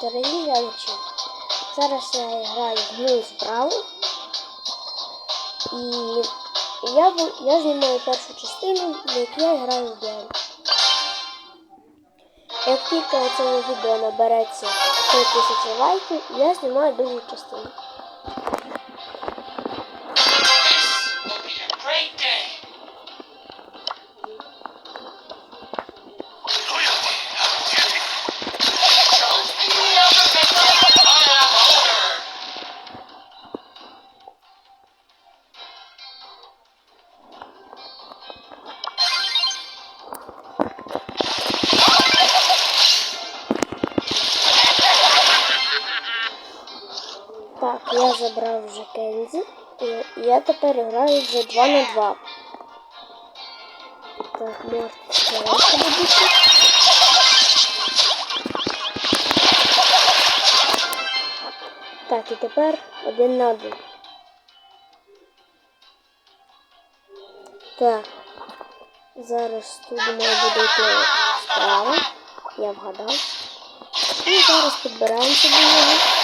Дорогі зараз я граю в гну справу. І я, я знімаю першу частину, в якій я граю в день. Як тільки цьому відео набереться 3000 лайків, я знімаю другу частину. Так, я забрав вже Кензі. І я тепер граю вже 2 на 2. Так, Морт старайся будете. Так, і тепер один на один. Так. Зараз тут має буде справа. Я вгадав. І зараз підбираємося до нього.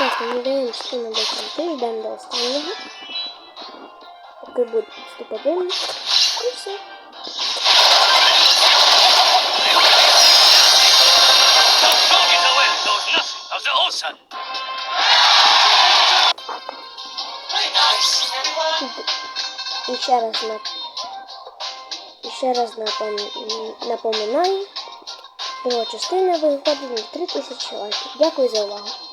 Так, ми даємо скину до кінти, йдемо до останнього. Поки буде вступ один. Все. І раз на і ще раз напом- напоминаю, друга частина виходить на 3000 лайків. Дякую за увагу.